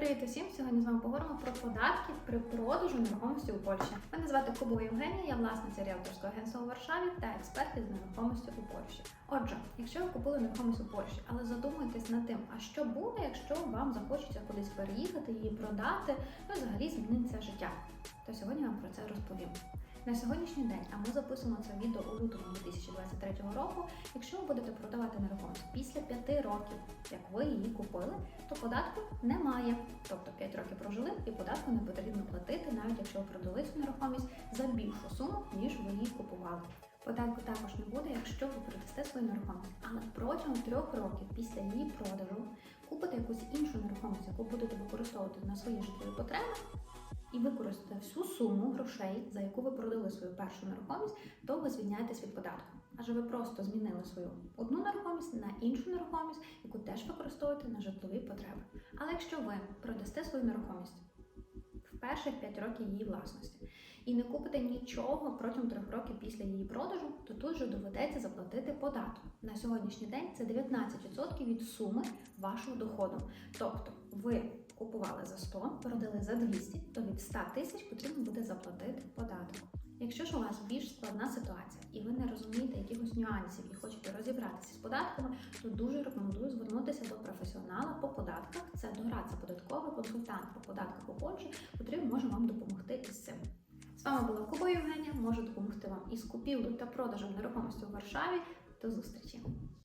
Привіт усім! Сьогодні з вами поговоримо про податки при продажу нерухомості у Польщі. Мене звати Кубова Євгенія, я власниця ріалторського агентства у Варшаві та експерт із нерухомості у Польщі. Отже, якщо ви купили нерухомість у Польщі, але задумуєтесь над тим, а що буде, якщо вам захочеться кудись переїхати, її продати, ну і взагалі зміниться життя, то сьогодні я вам про це розповім. На сьогоднішній день, а ми записуємо це відео у лютому 2023 року. Якщо ви будете продавати нерухомість після 5 років, як ви її купили, то податку немає. Тобто 5 років прожили і податку не потрібно платити, навіть якщо ви продали цю нерухомість за більшу суму, ніж ви її купували. Податку також не буде, якщо ви продасте свою нерухомість, але протягом трьох років після її продажу купите якусь іншу нерухомість, яку будете використовувати на свої житлові потреби, і використаєте всю суму грошей, за яку ви продали свою першу нерухомість, то ви звільняєтесь від податку. Адже ви просто змінили свою одну нерухомість на іншу нерухомість, яку теж використовуєте на житлові потреби. Але якщо ви продасте свою нерухомість перших 5 років її власності і не купите нічого протягом 3 років після її продажу, то тут же доведеться заплатити податок. На сьогоднішній день це 19% від суми вашого доходу. Тобто ви купували за 100, продали за 200, то від 100 тисяч потрібно буде заплатити податок. Якщо ж у вас більш складна ситуація і ви не розумієте якихось нюансів і хочете розібратися з податками, то дуже рекомендую звернутися до професіонала по податках. Це дорадця податковий консультант по податках у Польщі, котрий може вам допомогти із цим. З вами була Куба Євгенія. Можу допомогти вам із купівлею та продажем нерухомості у Варшаві. До зустрічі!